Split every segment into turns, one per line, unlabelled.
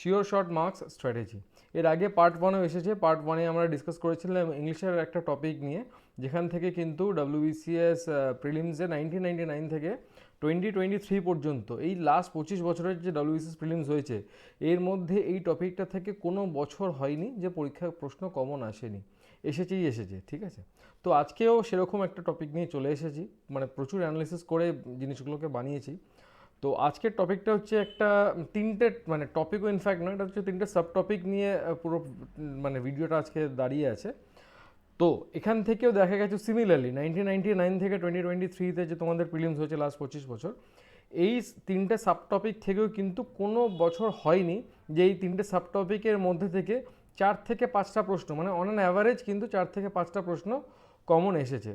Sure short marks strategy এর আগে part ওয়ানও এসেছে। পার্ট ওয়ানে আমরা ডিসকাস করেছিলাম ইংলিশের একটা টপিক নিয়ে, যেখান থেকে কিন্তু ডাব্লিউবিসিএস প্রিলিমসে নাইনটিন নাইনটি নাইন থেকে টোয়েন্টি টোয়েন্টি থ্রি পর্যন্ত, এই লাস্ট পঁচিশ বছরের যে ডাব্লিউবিসিএস প্রিলিমস হয়েছে, এর মধ্যে এই টপিকটা থেকে কোনো বছর হয়নি যে পরীক্ষার প্রশ্ন কমন আসেনি। এসেছেই এসেছে, ঠিক আছে? তো আজকেও সেরকম একটা টপিক নিয়ে চলে এসেছি। মানে প্রচুর অ্যানালিসিস করে জিনিসগুলোকে বানিয়েছি। তো আজকের টপিকটা হচ্ছে একটা তিনটে মানে টপিকও ইনফ্যাক্ট নয়, এটা হচ্ছে তিনটে সাব টপিক নিয়ে পুরো মানে ভিডিওটা আজকে দাঁড়িয়ে আছে। তো এখান থেকেও দেখা গেছে সিমিলারলি নাইনটিন নাইনটি নাইন থেকে টোয়েন্টি টোয়েন্টি থ্রিতে যে তোমাদের প্রিলিমস হয়েছে লাস্ট পঁচিশ বছর, এই তিনটে সাব টপিক থেকেও কিন্তু কোনো বছর হয়নি যে এই তিনটে সাব টপিকের মধ্যে থেকে চার থেকে পাঁচটা প্রশ্ন মানে অন অ্যান অ্যাভারেজ কিন্তু চার থেকে পাঁচটা প্রশ্ন কমন এসেছে।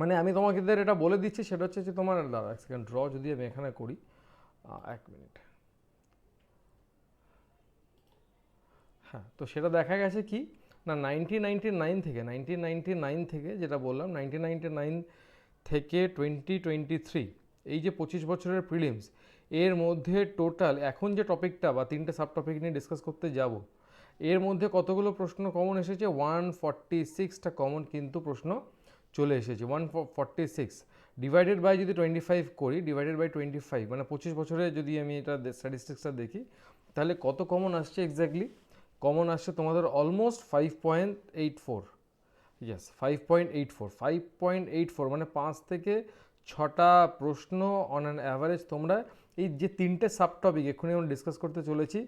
মানে আমি তোমাকে এটা বলে দিচ্ছি, সেটা হচ্ছে যে তোমার দাঁড়া এক সেকেন্ড ড্র যদি আমি এখানে করি এক মিনিট হ্যাঁ তো সেটা দেখা গেছে কি? না নাইনটিন নাইনটি নাইন থেকে নাইনটিন নাইনটি নাইন থেকে যেটা বললাম নাইনটিন নাইনটি নাইন থেকে টোয়েন্টি টোয়েন্টি থ্রি এই যে পঁচিশ বছরের প্রিলিমস এর মধ্যে টোটাল এখন যে টপিকটা বা তিনটে সাব টপিক নিয়ে ডিসকাস করতে যাব, এর মধ্যে কতগুলো প্রশ্ন কমন এসেছে? ওয়ান ফর্টি সিক্সটা কমন কিন্তু প্রশ্ন চলে এসেছে one forty six divided by যদি টোয়েন্টি ফাইভ করি ডিভাইডেড বাই টোয়েন্টি ফাইভ মানে পঁচিশ বছরে যদি আমি এটা স্ট্যাটিস্টিক্সটা দেখি, তাহলে কত কমন আসছে এক্স্যাক্টলি কমন আসছে তোমাদের almost five point eight four yes five point eight four five point eight four মানে পাঁচ থেকে ছটা প্রশ্ন অন অ্যান অ্যাভারেজ তোমরা এই যে তিনটে সাব টপিক এক্ষুনি আমরা ডিসকাস করতে চলেছি,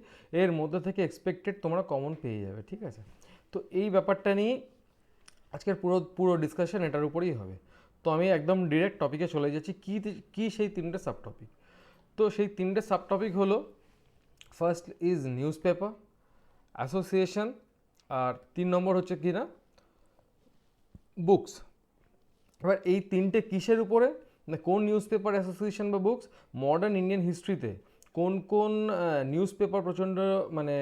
এর মধ্যে থেকে এক্সপেক্টেড তোমরা কমন পেয়ে যাবে, ঠিক আছে? তো এই ব্যাপারটা নিয়ে আজকের পুরো পুরো ডিসকাশন এটার উপরেই হবে। তো আমি একদম ডিরেক্ট টপিকে চলে যাচ্ছি, কী কী সেই তিনটে সাব টপিক তো সেই তিনটে সাব টপিক হলো first is newspaper association আর তিন নম্বর হচ্ছে কি না? বুকস এবার এই তিনটে কিসের উপরে? না, কোন নিউজ পেপার অ্যাসোসিয়েশন বা বুকস মডার্ন ইন্ডিয়ান হিস্ট্রিতে কোন কোন নিউজ পেপার প্রচণ্ড মানে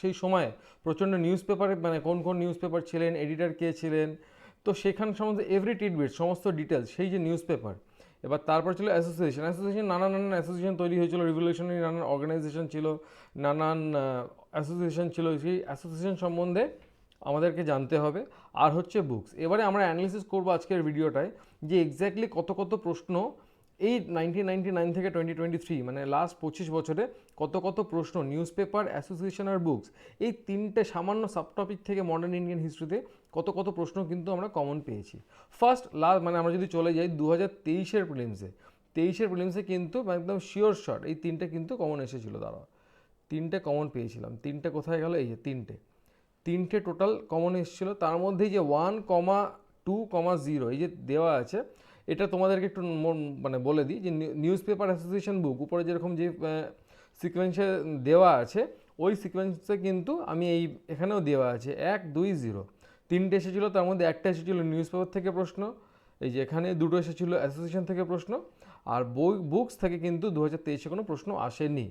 সেই সময় প্রচণ্ড নিউজ পেপারে মানে কোন কোন নিউজ পেপার ছিলেন এডিটার কে ছিলেন, তো সেখান সম্বন্ধে এভরি টিটবিট সমস্ত ডিটেলস সেই যে নিউজ পেপার এবার তারপর ছিল অ্যাসোসিয়েশন অ্যাসোসিয়েশন নানান নানান অ্যাসোসিয়েশন তৈরি হয়েছিল রিভলিউশনারি নানান অর্গানাইজেশন ছিল, নানান অ্যাসোসিয়েশন ছিল, সেই অ্যাসোসিয়েশন সম্বন্ধে আমাদেরকে জানতে হবে, আর হচ্ছে বুকস এবারে আমরা অ্যানালিসিস করব আজকের ভিডিওটায় যে এক্স্যাক্টলি কত কত প্রশ্ন এই নাইনটিন নাইনটি নাইন থেকে টোয়েন্টি টোয়েন্টি থ্রি মানে লাস্ট পঁচিশ বছরে কত কত প্রশ্ন নিউজ পেপার অ্যাসোসিয়েশন আর বুকস এই তিনটে সামান্য সাবটপিক থেকে মডার্ন ইন্ডিয়ান হিস্ট্রিতে কত কত প্রশ্ন কিন্তু আমরা কমন পেয়েছি। ফার্স্ট লাস্ট মানে আমরা যদি চলে যাই দু হাজার তেইশের প্রিলিমসে তেইশের প্রিলিমসে কিন্তু একদম শিওর শট এই তিনটে কিন্তু কমন এসেছিল দাঁড়া তিনটে কমন পেয়েছিলাম, তিনটে কোথায় গেল? এই যে তিনটে। তিনটে টোটাল কমন এসেছিল, তার মধ্যে যে one comma two comma zero এই যে দেওয়া আছে এটা তোমাদেরকে একটু মন- বলে দিই যে নিউজ পেপার অ্যাসোসিয়েশন বুক উপরে যেরকম যে সিকোয়েন্সে দেওয়া আছে, ওই সিকোয়েন্সে কিন্তু আমি এই, এখানেও দেওয়া আছে, এক, দুই জিরো তিনটে এসেছিল, তার মধ্যে একটা এসেছিল নিউজ পেপার থেকে প্রশ্ন, এই যে এখানে দুটো এসেছিল অ্যাসোসিয়েশন থেকে প্রশ্ন, আর বই বুকস থেকে কিন্তু দু হাজার তেইশে কোনো প্রশ্ন আসেনি।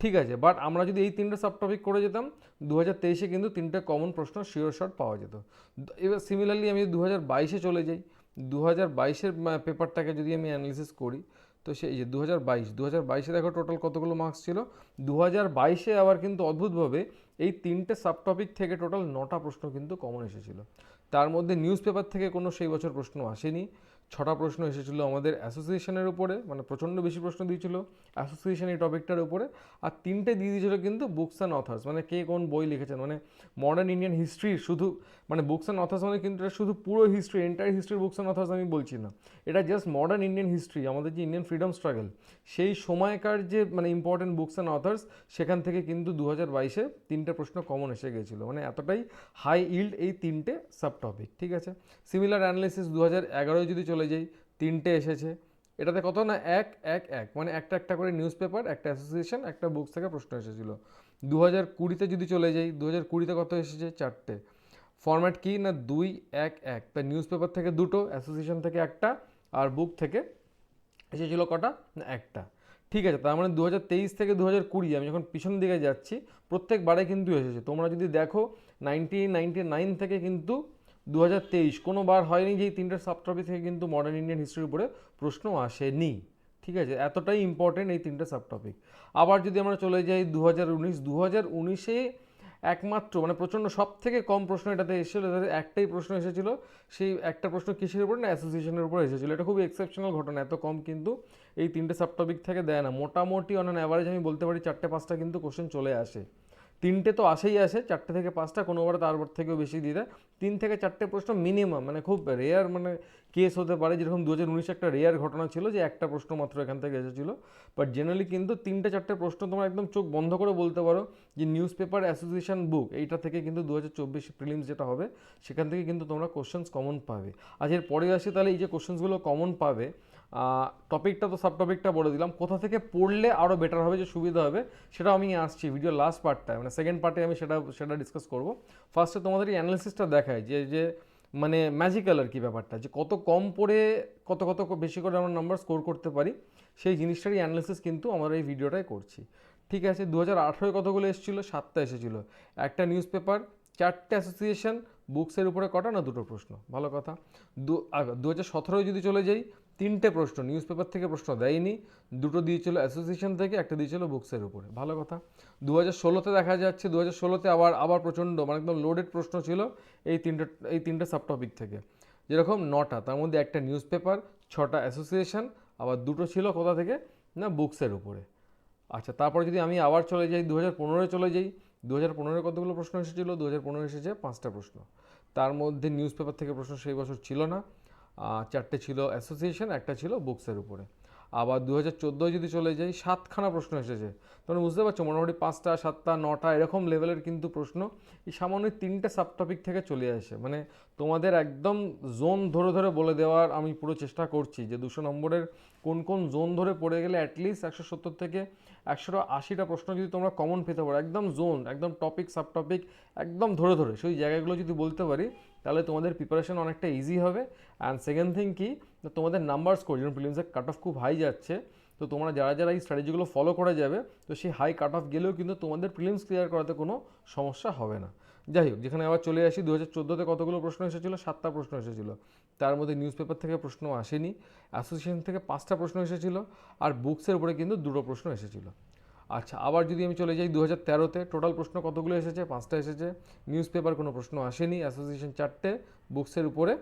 ঠিক আছে বাট আমরা যদি এই তিনটে সাব টপিক করে যেতাম দু হাজার তেইশে কিন্তু তিনটে কমন প্রশ্ন শিওর শট পাওয়া যেত। এবার সিমিলারলি আমি দু হাজার বাইশে চলে যাই দু হাজার বাইশের পেপারটাকে যদি আমি অ্যানালিসিস করি, তো সেই যে দু হাজার বাইশ দু হাজার বাইশে দেখো টোটাল কতগুলো মার্কস ছিল? দু হাজার বাইশে আবার কিন্তু অদ্ভুতভাবে এই তিনটে সাব টপিক থেকে টোটাল নটা প্রশ্ন কিন্তু কমন এসেছিল। তার মধ্যে নিউজ পেপার থেকে কোনো সেই বছর প্রশ্ন আসেনি। ছটা প্রশ্ন এসেছিল আমাদের অ্যাসোসিয়েশনের উপরে মানে প্রচণ্ড বেশি প্রশ্ন দিয়েছিল অ্যাসোসিয়েশন এই টপিকটার উপরে। আর তিনটে দিয়ে দিয়েছিল কিন্তু বুকস অ্যান্ড অথার্স মানে কে কোন বই লিখেছেন? মানে মডার্ন ইন্ডিয়ান হিস্ট্রি শুধু মানে বুকস অ্যান্ড অথার্স মানে কিন্তু এটা শুধু পুরো হিস্ট্রি এন্টায়ার হিস্ট্রির বুকস অ্যান্ড অথার্স আমি বলছি না। এটা জাস্ট মডার্ন ইন্ডিয়ান হিস্ট্রি আমাদের যে ইন্ডিয়ান ফ্রিডম স্ট্রাগল সেই সময়কার যে মানে ইম্পর্টেন্ট বুকস অ্যান্ড অথার্স সেখান থেকে কিন্তু দু হাজার বাইশে তিনটে প্রশ্ন কমন এসে গেছিল। মানে এতটাই হাই ইল্ড এই তিনটে সাব টপিক ঠিক আছে? সিমিলার অ্যানালিসিস দু হাজার এগারোয় যদি চলে যাই, তিনটে এসেছে। এটাতে কত না? এক এক এক। মানে একটা একটা করে নিউজ পেপার একটা অ্যাসোসিয়েশন একটা বুকস থেকে প্রশ্ন এসেছিল। দু হাজার কুড়িতে যদি চলে যাই দু হাজার কুড়িতে কত এসেছে? চারটে। ফরম্যাট কি না দুই, এক এক? তা নিউজ পেপার থেকে দুটো অ্যাসোসিয়েশন থেকে একটা, আর বুক থেকে এসেছিল কটা? না, একটা। ঠিক আছে, তার মানে দু হাজার তেইশ থেকে দু কুড়ি, আমি যখন পিছন দিকে যাচ্ছি প্রত্যেকবারে কিন্তু এসেছে। তোমরা যদি দেখো নাইনটিন নাইনটি নাইন থেকে কিন্তু দু হাজার তেইশ, কোনো বার হয়নি যে এই তিনটে সাবটপিক থেকে কিন্তু মডার্ন ইন্ডিয়ান হিস্ট্রির উপরে প্রশ্ন আসেনি। ঠিক আছে, এতটাই ইম্পর্টেন্ট এই তিনটে সাব টপিক আবার যদি আমরা চলে যাই দু হাজার উনিশ দু হাজার উনিশে একমাত্র মানে প্রচণ্ড সব থেকে কম প্রশ্ন এটাতে এসেছিল তাদের একটাই প্রশ্ন এসেছিল, সেই একটা প্রশ্ন কিসের উপর না অ্যাসোসিয়েশনের উপর এসেছিল? এটা খুবই এক্সেপশনাল ঘটনা, এত কম কিন্তু এই তিনটে সাবটপিক থেকে দেয় না। মোটামুটি অন অ্যান অ্যাভারেজ আমি বলতে পারি চারটে, পাঁচটা কিন্তু কোশ্চেন চলে আসে। তিনটে তো আসেই আসে, চারটে থেকে পাঁচটা কোনোবার তারপর থেকেও বেশি দিয়ে দেয়। তিন থেকে চারটে প্রশ্ন মিনিমাম মানে খুব রেয়ার মানে কেস হতে পারে, যেরকম দু হাজার উনিশে একটা রেয়ার ঘটনা ছিল যে একটা প্রশ্ন মাত্র এখান থেকে এসেছিল। বাট জেনারেলি কিন্তু তিনটে চারটে প্রশ্ন তোমরা একদম চোখ বন্ধ করে বলতে পারো যে নিউজ পেপার অ্যাসোসিয়েশন বুক এইটা থেকে কিন্তু দু হাজার চব্বিশ প্রিলিমস যেটা হবে, সেখান থেকে কিন্তু তোমরা কোশ্চেন্স কমন পাবে। আজ এর পরে আসি তাহলে এই যে কোশ্চেন্সগুলো কমন পাবে টপিকটা তো সাব টপিকটা বলে দিলাম। কোথা থেকে পড়লে আরও বেটার হবে, যে সুবিধা হবে সেটা আমি আসছি ভিডিও লাস্ট পার্টটায় মানে সেকেন্ড পার্টে আমি সেটা সেটা ডিসকাস করব। ফার্স্টে তোমাদের এই অ্যানালিসিসটা দেখায় যে যে মানে ম্যাজিক্যাল আর কি ব্যাপারটা, যে কত কম পড়ে, কত কত বেশি করে আমরা নাম্বার স্কোর করতে পারি, সেই জিনিসটারই অ্যানালিসিস কিন্তু আমরা এই ভিডিওটাই করছি। ঠিক আছে দু হাজার আঠেরোয় কতগুলো এসেছিল? সাতটা এসেছিল। একটা নিউজ পেপার চারটে অ্যাসোসিয়েশন বুকসের উপরে কটা না দুটো প্রশ্ন? ভালো কথা। দু দু হাজার সতেরোয় যদি চলে যাই তিনটে প্রশ্ন নিউজ পেপার থেকে প্রশ্ন দেয়নি, দুটো দিয়েছিল অ্যাসোসিয়েশন থেকে, একটা দিয়েছিল বুকসের উপরে। ভালো কথা। দু হাজার ষোলোতে দেখা যাচ্ছে দু হাজার ষোলোতে আবার আবার প্রচণ্ড মানে একদম লোডেড প্রশ্ন ছিল এই তিনটে এই তিনটে সাবটপিক থেকে। যেরকম নটা, তার মধ্যে একটা নিউজ পেপার ছটা অ্যাসোসিয়েশন আবার দুটো ছিল কোথা থেকে? না বুকসের উপরে। আচ্ছা তারপর যদি আমি আবার চলে যাই দু হাজার পনেরোয় চলে যাই দু হাজার পনেরোয় কতগুলো প্রশ্ন এসেছিল? দু হাজার পনেরো এসেছে পাঁচটা প্রশ্ন। তার মধ্যে নিউজ পেপার থেকে প্রশ্ন সেই বছর ছিল না। চারটে ছিল অ্যাসোসিয়েশন একটা ছিল বুকসের উপরে। আবার দু হাজার চোদ্দোয় যদি চলে যাই, সাতখানা প্রশ্ন এসেছে। তোমরা বুঝতে পারছ, মোটামুটি পাঁচটা, সাতটা, নটা এরকম লেভেলের কিন্তু প্রশ্ন এই সামান্য তিনটে সাবটপিক থেকে চলে আসে। মানে তোমাদের একদম জোন ধরে ধরে বলে দেওয়ার আমি পুরো চেষ্টা করছি যে দুশো নম্বরের কোন কোন জোন ধরে পড়ে গেলে অ্যাটলিস্ট একশো সত্তর থেকে একশো আশিটা প্রশ্ন যদি তোমরা কমন পেতে পারো, একদম জোন একদম টপিক সাব টপিক একদম ধরে ধরে। সেই জায়গাগুলো যদি বলতে পারি তাহলে তোমাদের প্রিপারেশন অনেকটা ইজি হবে। অ্যান্ড সেকেন্ড থিং কি তোমাদের নাম্বার স্কোর যেমন প্রিলিমসের কাট অফ খুব হাই যাচ্ছে, তো তোমরা যারা যারা এই স্ট্র্যাটেজিগুলো ফলো করে যাবে, তো সেই হাই কাট অফ গেলেও কিন্তু তোমাদের প্রিলিমস ক্লিয়ার করাতে কোনো সমস্যা হবে না। যাই হোক, যেখানে আবার চলে আসি দু হাজার চোদ্দোতে কতগুলো প্রশ্ন এসেছিল? সাতটা প্রশ্ন এসেছিল। তার মধ্যে নিউজ পেপার থেকে প্রশ্ন আসেনি। অ্যাসোসিয়েশন থেকে পাঁচটা প্রশ্ন এসেছিল। আর বুকসের উপরে কিন্তু দুটো প্রশ্ন এসেছিল। আচ্ছা আবার যদি আমি চলে যাই দু হাজার তেরোতে টোটাল প্রশ্ন কতগুলো এসেছে? পাঁচটা এসেছে। নিউজ পেপার কোনো প্রশ্ন আসেনি অ্যাসোসিয়েশন চারটে বুকসের উপরে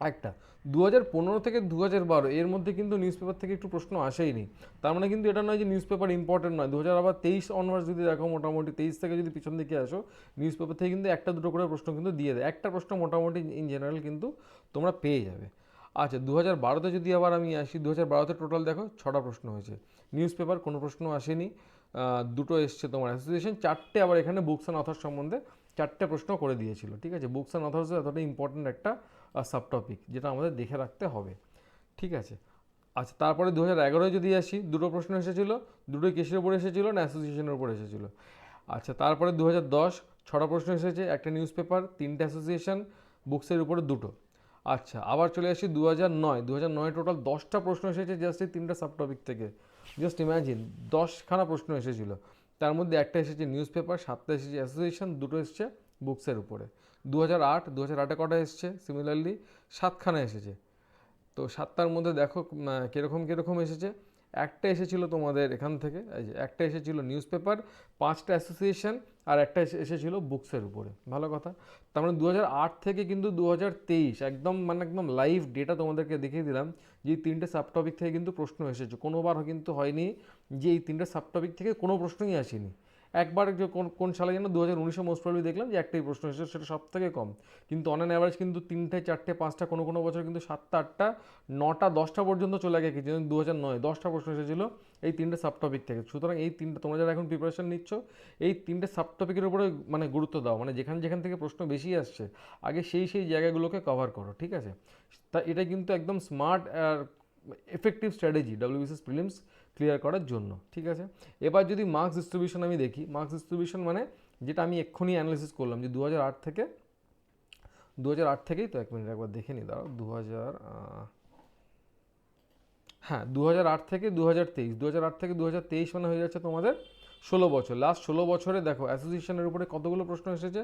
একটা। দু হাজার পনেরো থেকে দু হাজার বারো, এর মধ্যে কিন্তু নিউজ পেপার থেকে একটু প্রশ্ন আসেইনি। তার মানে কিন্তু এটা নয় যে নিউজ পেপার ইম্পর্টেন্ট নয়। দু হাজার আবার তেইশ অনওয়ার্স যদি দেখো মোটামুটি, তেইশ থেকে যদি পিছন দিকে আসো নিউজ পেপার থেকে কিন্তু একটা দুটো করে প্রশ্ন কিন্তু দিয়ে দেয়। একটা প্রশ্ন মোটামুটি ইন জেনারেল কিন্তু তোমরা পেয়ে যাবে। আচ্ছা দু হাজার বারোতে যদি আবার আমি আসি দু হাজার বারোতে টোটাল দেখো, ছটা প্রশ্ন হয়েছে। নিউজ পেপার কোনো প্রশ্ন আসেনি। দুটো এসছে তোমার অ্যাসোসিয়েশন চারটে আবার এখানে বুকস অ্যান্ড অথার সম্বন্ধে চারটে প্রশ্ন করে দিয়েছিল, ঠিক আছে? বুকস অ্যান্ড অথার্স এতটা ইম্পর্টেন্ট একটা সাব টপিক যেটা আমাদের দেখে রাখতে হবে, ঠিক আছে? আচ্ছা তারপরে দু হাজার এগারোয় যদি আসি, দুটো প্রশ্ন এসেছিল, দুটোই কেসের উপরে এসেছিল না অ্যাসোসিয়েশনের উপর এসেছিল? আচ্ছা তারপরে দু হাজার দশ, ছটা প্রশ্ন এসেছে, একটা নিউজ পেপার তিনটে অ্যাসোসিয়েশন বুকসের উপরে দুটো। আচ্ছা আবার চলে আসি দু হাজার নয় দু হাজার নয় টোটাল দশটা প্রশ্ন এসেছে জাস্ট এই তিনটা সাব টপিক থেকে। জাস্ট ইম্যাজিন দশখানা প্রশ্ন এসেছিল। তার মধ্যে একটা এসেছে নিউজ পেপার সাতটা এসেছে অ্যাসোসিয়েশন দুটো এসেছে বুকসের উপরে। দু হাজার আট দু হাজার আটে কটা এসছে? সিমিলারলি সাতখানা এসেছে। তো সাতটার মধ্যে দেখো কীরকম, কীরকম এসেছে? একটা এসেছিল তোমাদের এখান থেকে একটা এসেছিল নিউজ পেপার পাঁচটা অ্যাসোসিয়েশন আর একটা এসে- এসেছিল বুকসের উপরে। ভালো কথা। তার মানে দু থেকে কিন্তু দু একদম মানে একদম লাইভ ডেটা তোমাদেরকে দেখিয়ে দিলাম যে তিনটে সাবটপিক থেকে কিন্তু প্রশ্ন এসেছে। কোনোবার কিন্তু হয়নি যে এই তিনটে সাবটপিক থেকে কোনো প্রশ্নই আসেনি। একবার যে কোন কোন সালে যেন দু হাজার উনিশে মোস্ট প্রবলি দেখলাম যে একটাই প্রশ্ন এসেছে, সেটা সব থেকে কম। কিন্তু অন অ্যাভারেজ কিন্তু তিনটে, চারটে, পাঁচটা, কোনো কোনো বছর কিন্তু সাতটা, আটটা, নটা, দশটা পর্যন্ত চলে গেছে। যেমন দু হাজার নয়, দশটা প্রশ্ন এসেছিল। এই তিনটে সাবটপিক থেকে। সুতরাং এই তিনটে তোমরা যারা এখন প্রিপারেশন নিচ্ছ, এই তিনটে সাবটপিকের উপরে মানে গুরুত্ব দাও। মানে যেখানে, যেখান থেকে প্রশ্ন বেশি আসছে, আগে সেই সেই জায়গাগুলোকে কভার করো, ঠিক আছে? তা এটা কিন্তু একদম স্মার্ট আর effective strategy WBCS prelims clear করার জন্য, ঠিক আছে? এবার যদি মার্কস ডিস্ট্রিবিউশন আমি দেখি মার্কস ডিস্ট্রিবিউশন মানে যেটা আমি এক্ষুনি অ্যানালিসিস করলাম যে দু হাজার আট থেকে দু হাজার আট থেকেই তো এক মিনিট একবার দেখে নিই দাঁড়াও দু হাজার হ্যাঁ দু থেকে দু হাজার তেইশ থেকে দু হাজার তেইশ মানে হয়ে যাচ্ছে তোমাদের ষোলো বছর। লাস্ট ষোলো বছরে দেখো অ্যাসোসিয়েশনের উপরে কতগুলো প্রশ্ন এসেছে?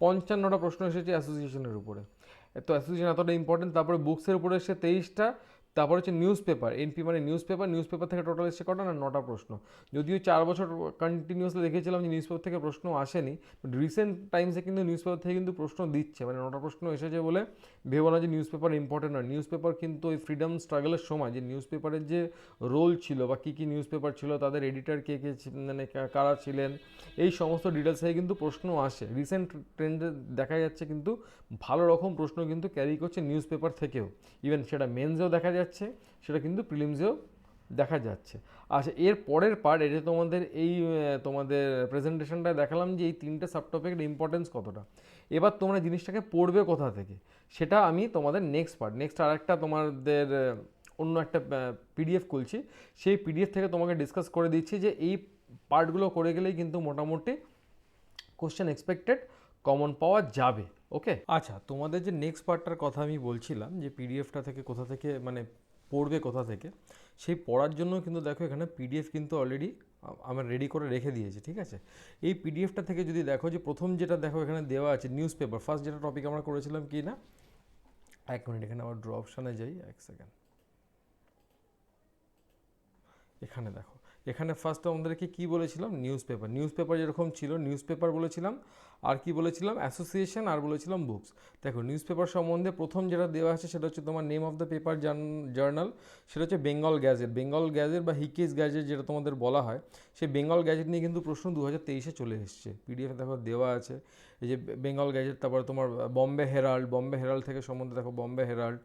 পঞ্চান্নটা প্রশ্ন এসেছে অ্যাসোসিয়েশনের উপরে। তো অ্যাসোসিয়েশন এতটা ইম্পর্টেন্ট তারপরে বুকসের উপরে এসেছে তেইশটা তারপর হচ্ছে নিউজ পেপার এনপি মানে নিউজ পেপার নিউজ পেপার থেকে টোটাল এসছে কটা না নটা প্রশ্ন? যদিও চার বছর কন্টিনিউসলি দেখেছিলাম যে নিউজ পেপার থেকে প্রশ্ন আসেনি বাট রিসেন্ট টাইমসে কিন্তু নিউজ পেপার থেকে কিন্তু প্রশ্ন দিচ্ছে। মানে নটা প্রশ্ন এসেছে বলে ভেবো না যে নিউজ পেপার ইম্পর্টেন্ট নয়। নিউজ পেপার কিন্তু ওই ফ্রিডম স্ট্রাগলের সময় যে নিউজ পেপারের যে রোল ছিল বা কী কী নিউজ পেপার ছিল, তাদের এডিটার কে কে মানে কারা ছিলেন, এই সমস্ত ডিটেলস থেকে কিন্তু প্রশ্ন আসে। রিসেন্ট ট্রেন্ডে দেখা যাচ্ছে কিন্তু ভালো রকম প্রশ্ন কিন্তু ক্যারি করছে নিউজ পেপার থেকেও। ইভেন সেটা মেন্সেও দেখা যাচ্ছে, সেটা কিন্তু প্রিলিমসেও দেখা যাচ্ছে। আচ্ছা এর পরের পার্ট এটা তোমাদের এই তোমাদের প্রেজেন্টেশনটা দেখালাম যে এই তিনটে সাবটপিকের ইম্পর্টেন্স কতটা। এবার তোমরা জিনিসটাকে পড়বে কোথা থেকে, সেটা আমি তোমাদের নেক্সট পার্ট নেক্সট আর একটা তোমাদের অন্য একটা পিডিএফ খুলছি। সেই পিডিএফ থেকে তোমাকে ডিসকাস করে দিচ্ছি যে এই পার্টগুলো করে গেলেই কিন্তু মোটামুটি কোশ্চেন এক্সপেক্টেড কমন পাওয়া যাবে। ওকে আচ্ছা তোমাদের যে নেক্সট পার্টটার কথা আমি বলছিলাম, যে পিডিএফটা থেকে কোথা থেকে মানে পড়বে কোথা থেকে, সেই পড়ার জন্য কিন্তু দেখো এখানে পিডিএফ কিন্তু অলরেডি আমার রেডি করে রেখে দিয়েছি, ঠিক আছে? এই পিডিএফটা থেকে যদি দেখো যে প্রথম যেটা দেখো এখানে দেওয়া আছে নিউজ পেপার ফার্স্ট যেটা টপিক আমরা করেছিলাম কি না? এক মিনিট এখানে আবার ড্র অপশানে যাই, এক সেকেন্ড এখানে দেখো। এখানে ফার্স্ট আমাদেরকে কি বলেছিলাম? নিউজ পেপার নিউজ পেপার যেরকম ছিল নিউজ পেপার বলেছিলাম, আর কি বলেছিলাম? অ্যাসোসিয়েশন আর বলেছিলাম বুকস দেখো নিউজ পেপার সম্বন্ধে প্রথম যেটা দেওয়া আছে সেটা হচ্ছে তোমার name of the paper journal সেটা হচ্ছে বেঙ্গল গ্যাজেট বেঙ্গল গ্যাজেট বা হিকেস গ্যাজেট যেটা তোমাদের বলা হয়, সেই বেঙ্গল গ্যাজেট নিয়ে কিন্তু প্রশ্ন দু হাজার তেইশে চলে এসছে। পিডিএফ দেখো দেওয়া আছে। এই যে বেঙ্গল গ্যাজেট তারপরে তোমার বম্বে হেরাল্ড বম্বে হেরাল্ড থেকে সম্বন্ধে দেখো বম্বে হেরাল্ড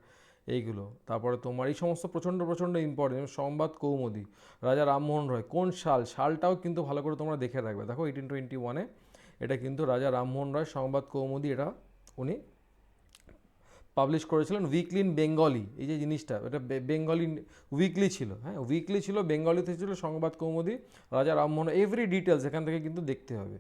এইগুলো। তারপরে তোমার এই সমস্ত প্রচণ্ড প্রচণ্ড ইম্পর্টেন্ট সংবাদ কৌমুদি, রাজা রামমোহন রয়, কোন সাল? সালটাও কিন্তু ভালো করে তোমরা দেখে রাখবে। দেখো এইটিন টোয়েন্টি ওয়ানে এটা কিন্তু রাজা রামমোহন রয় সংবাদ কৌমুদি এটা উনি পাবলিশ করেছিলেন উইকলি ইন বেঙ্গলি এই যে জিনিসটা, এটা বেঙ্গলি উইকলি ছিল হ্যাঁ? উইকলি ছিল বেঙ্গলিতে ছিল সংবাদ কৌমুদি, রাজা রামমোহন এভরি ডিটেলস এখান থেকে কিন্তু দেখতে হবে।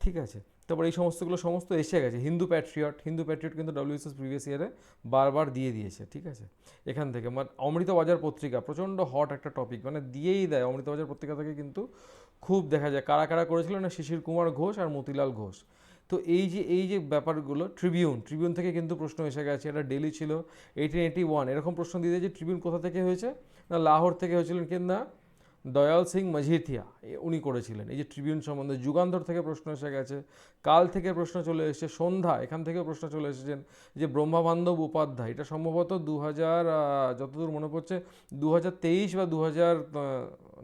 ঠিক আছে? তারপর এই সমস্তগুলো সমস্ত এসে গেছে। হিন্দু প্যাট্রিয়ট হিন্দু প্যাট্রিয়ট কিন্তু ডব্লিউএসএস প্রিভিয়াস ইয়ারে বারবার দিয়ে দিয়েছে, ঠিক আছে? এখান থেকে। মানে অমৃতবাজার পত্রিকা, প্রচণ্ড হট একটা টপিক মানে দিয়েই দেয়। অমৃতবাজার পত্রিকা থেকে কিন্তু খুব দেখা যায়। কারা কারা করেছিল না? শিশির কুমার ঘোষ আর মতিলাল ঘোষ। তো এই যে এই যে ব্যাপারগুলো ট্রিবিউন ট্রিবিউন থেকে কিন্তু প্রশ্ন এসে গেছে। এটা ডেলি ছিল এইটিন এইটি ওয়ান এরকম প্রশ্ন দিয়ে দেয় যে ট্রিবিউন কোথা থেকে হয়েছে? না, লাহোর থেকে হয়েছিলেন কিন্তু দয়াল সিং মাঝিথিয়া উনি করেছিলেন। এই যে ট্রিবিউন সম্বন্ধে যুগান্তর থেকে প্রশ্ন এসে গেছে, কাল থেকে প্রশ্ন চলে এসেছে, সন্ধ্যা, এখান থেকেও প্রশ্ন চলে এসেছেন যে ব্রহ্মাবান্ধব উপাধ্যায়, এটা সম্ভবত দু হাজার যতদূর মনে পড়ছে দু হাজার তেইশ বা দু হাজার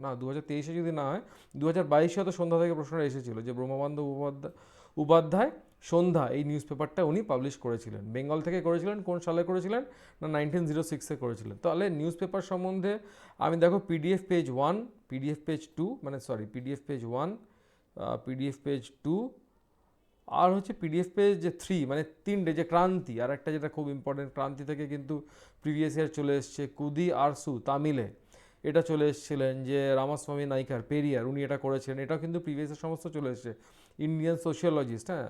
না দু হাজার তেইশে যদি না হয় দু হাজার বাইশে হয়তো সন্ধ্যা থেকে প্রশ্নটা এসেছিল যে ব্রহ্মাবান্ধব উপাধ্যায় উপাধ্যায় সন্ধ্যা এই নিউজ পেপারটা উনি পাবলিশ করেছিলেন। বেঙ্গল থেকে করেছিলেন, কোন সালে করেছিলেন? না নাইনটিন জিরো সিক্সে করেছিলেন। তাহলে নিউজ পেপার সম্বন্ধে আমি দেখো PDF page one PDF page two মানে sorry PDF page one PDF page two আর হচ্ছে পিডিএফ পেজ যে থ্রি মানে তিনটে যে ক্রান্তি, আর একটা যেটা খুব ইম্পর্টেন্ট ক্রান্তি থেকে কিন্তু প্রিভিয়াস ইয়ার চলে এসছে কুদি আর সু, তামিলে। এটা চলে এসেছিলেন যে রামাস্বামী নায়িকার পেরিয়ার, উনি এটা করেছিলেন। এটাও কিন্তু প্রিভিয়াসের সমস্ত চলে এসেছে। ইন্ডিয়ান সোশিয়োলজিস্ট হ্যাঁ?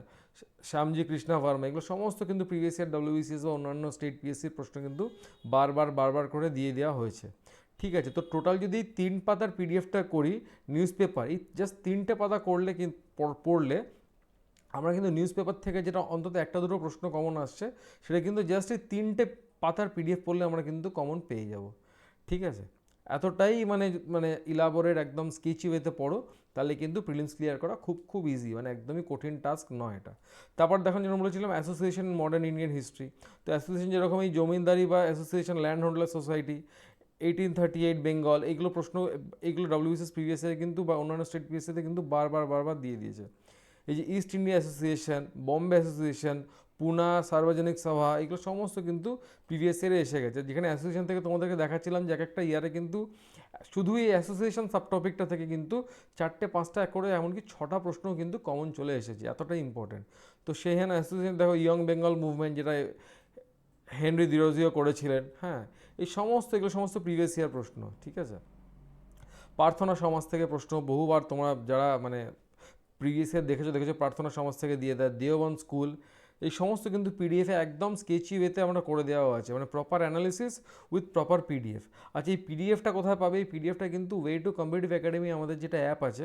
শ্যামজি কৃষ্ণা ভার্মা এগুলো সমস্ত কিন্তু প্রিভিয়াস ইয়ার ডাব্লিউবিসিএস বা অন্যান্য স্টেট পিএসসির প্রশ্ন কিন্তু বারবার বারবার করে দিয়ে দেওয়া হয়েছে। ঠিক আছে, তো টোটাল যদি তিন পাতার পিডিএফটা করি নিউজ পেপার এই জাস্ট তিনটে পাতা করলে কিন্তু পড়লে আমরা কিন্তু নিউজ পেপার থেকে যেটা অন্তত একটা দুটো প্রশ্ন কমন আসছে, সেটা কিন্তু জাস্ট এই তিনটে পাতার পিডিএফ পড়লে আমরা কিন্তু কমন পেয়ে যাব। ঠিক আছে? এতটাই মানে মানে ইলাবোরেট একদম স্কেচি ওয়েতে পড়ো। তাহলে কিন্তু প্রিলিমস ক্লিয়ার করা খুব খুব ইজি মানে একদমই কঠিন টাস্ক নয় এটা। তারপর দেখুন যেরকম বলেছিলাম অ্যাসোসিয়েশন মডার্ন ইন্ডিয়ান হিস্ট্রি তো অ্যাসোসিয়েশন যেরকম এই জমিনদারি বা association landholder society eighteen thirty eight Bengal এইগুলো প্রশ্ন, এইগুলো ডব্লিউবিসিএস প্রিভিয়াস কিন্তু বা অন্যান্য স্টেট পিএসসিতে কিন্তু বারবার বারবার দিয়ে দিয়েছে। এই যে East India association Bombay association Poona, Sarvajanik Sabha, এগুলো সমস্ত কিন্তু প্রিভিয়াস ইয়ারে এসে গেছে। যেখানে অ্যাসোসিয়েশন থেকে তোমাদেরকে দেখাচ্ছিলাম যে এক একটা ইয়ারে কিন্তু শুধু এই অ্যাসোসিয়েশন সাবটপিকটা থেকে কিন্তু চারটে, পাঁচটা এক করে এমনকি ছটা প্রশ্নও কিন্তু কমন চলে এসেছে, এতটাই ইম্পর্টেন্ট তো সেইখানে অ্যাসোসিয়েশন দেখো ইয়ং বেঙ্গল মুভমেন্ট যেটা হেনরি দিরোজিও করেছিলেন হ্যাঁ এই সমস্ত, এগুলো সমস্ত প্রিভিয়াস ইয়ার প্রশ্ন, ঠিক আছে? প্রার্থনা সমাজ থেকে প্রশ্ন, বহুবার তোমরা যারা মানে প্রিভিয়াস ইয়ার দেখেছ দেখেছ প্রার্থনা সমাজ থেকে দিয়ে দেয় দেওবন স্কুল এই সমস্ত কিন্তু পিডিএফে একদম স্কেচি ওয়েতে আমরা করে দেওয়া আছে। মানে proper analysis with proper PDF আচ্ছা এই পিডিএফটা কোথায় পাবে? এই পিডিএফটা কিন্তু ওয়ে টু কম্পিটিভ একাডেমি আমাদের যেটা অ্যাপ আছে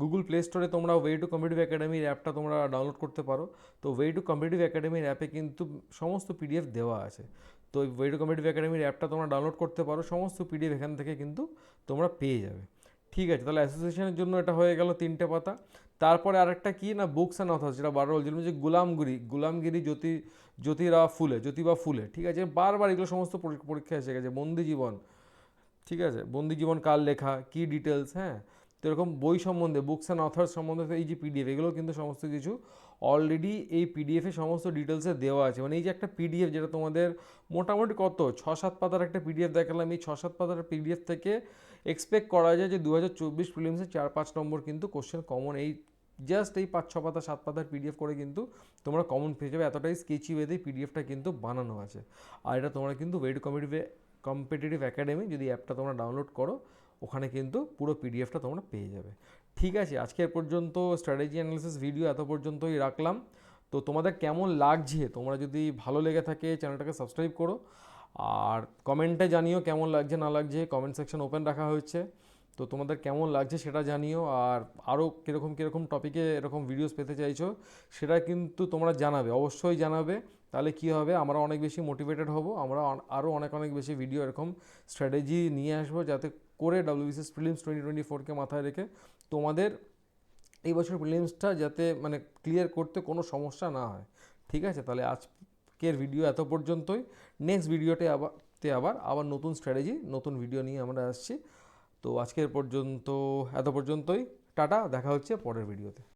গুগল প্লে স্টোরে তোমরা ওয়ে টু কম্পিটিভ একাডেমির অ্যাপটা তোমরা ডাউনলোড করতে পারো। তো ওয়ে টু কম্পিটিভ একাডেমির অ্যাপে কিন্তু সমস্ত পিডিএফ দেওয়া আছে। তো ওয়ে টু কম্পিটিভ একাডেমির অ্যাপটা তোমরা ডাউনলোড করতে পারো, সমস্ত পিডিএফ এখান থেকে কিন্তু তোমরা পেয়ে যাবে। ঠিক আছে, তাহলে অ্যাসোসিয়েশনের জন্য এটা হয়ে গেল তিনটে পাতা। তারপরে আরেকটা কি না বুকস অ্যান্ড অথর্স যেটা বারবার বলছিলাম যে গুলামগিরি গুলামগিরি, জ্যোতি, জ্যোতিরা ফুলে, জ্যোতিবা ফুলে, ঠিক আছে? বারবার এগুলো সমস্ত পরী- পরীক্ষায় এসে গেছে, বন্দি জীবন, ঠিক আছে? বন্দি জীবন কার লেখা, কি ডিটেলস হ্যাঁ? তো এরকম বই সম্বন্ধে বুকস অ্যান্ড অথার্স সম্বন্ধে এই যে পিডিএফ এগুলো কিন্তু সমস্ত কিছু অলরেডি এই পিডিএফে সমস্ত ডিটেলসে দেওয়া আছে। মানে এই যে একটা পিডিএফ যেটা তোমাদের মোটামুটি কত? ছ সাত পাতার একটা পিডিএফ দেখালাম, এই ছ সাত পাতার পিডিএফ থেকে এক্সপেক্ট করা যায় যে দু হাজার চব্বিশ প্রিলিমসে চার পাঁচ নম্বর কিন্তু কোশ্চেন কমন এই জাস্ট এই পাঁচ, ছ পাতা, সাত পাতার পিডিএফ করে কিন্তু তোমরা কমন পেয়ে যাবে। এতটাই স্কেচি ওয়েতেই পিডিএফটা কিন্তু বানানো আছে। আর এটা তোমরা কিন্তু ওয়েট কম্পিটিভ কম্পিটিটিভ একাডেমি যদি অ্যাপটা তোমরা ডাউনলোড করো, ওখানে কিন্তু পুরো পিডিএফটা তোমরা পেয়ে যাবে। ঠিক আছে আজকের পর্যন্ত স্ট্র্যাটেজি অ্যানালিসিস ভিডিও এত পর্যন্তই রাখলাম। তো তোমাদের কেমন লাগছে? তোমরা যদি ভালো লেগে থাকে চ্যানেলটাকে সাবস্ক্রাইব করো। আর কমেন্টে জানিও কেমন লাগছে, না লাগছে কমেন্ট সেকশন ওপেন রাখা হয়েছে। তো তোমাদের কেমন লাগছে সেটা জানিও, আর আরও কীরকম কীরকম টপিকে এরকম ভিডিওস পেতে চাইছো সেটা কিন্তু তোমরা জানাবে, অবশ্যই জানাবে। তাহলে কী হবে, আমরা অনেক বেশি মোটিভেটেড হব, আমরা আরও অনেক অনেক বেশি ভিডিও এরকম স্ট্র্যাটেজি নিয়ে আসব যাতে করে ডাব্লিউবিসিএস প্রিলিমস টোয়েন্টি টোয়েন্টি ফোরকে মাথায় রেখে তোমাদের এই বছর প্রিলিমসটা যাতে মানে ক্লিয়ার করতে কোনো সমস্যা না হয়। ঠিক আছে? তাহলে আজকের ভিডিও এত পর্যন্তই। নেক্সট ভিডিওতে আবার, তে আবার আবার নতুন স্ট্র্যাটেজি নতুন ভিডিও নিয়ে আমরা আসছি। তো আজকের পর্যন্ত, এত পর্যন্তই, টাটা, দেখা হচ্ছে পরের ভিডিওতে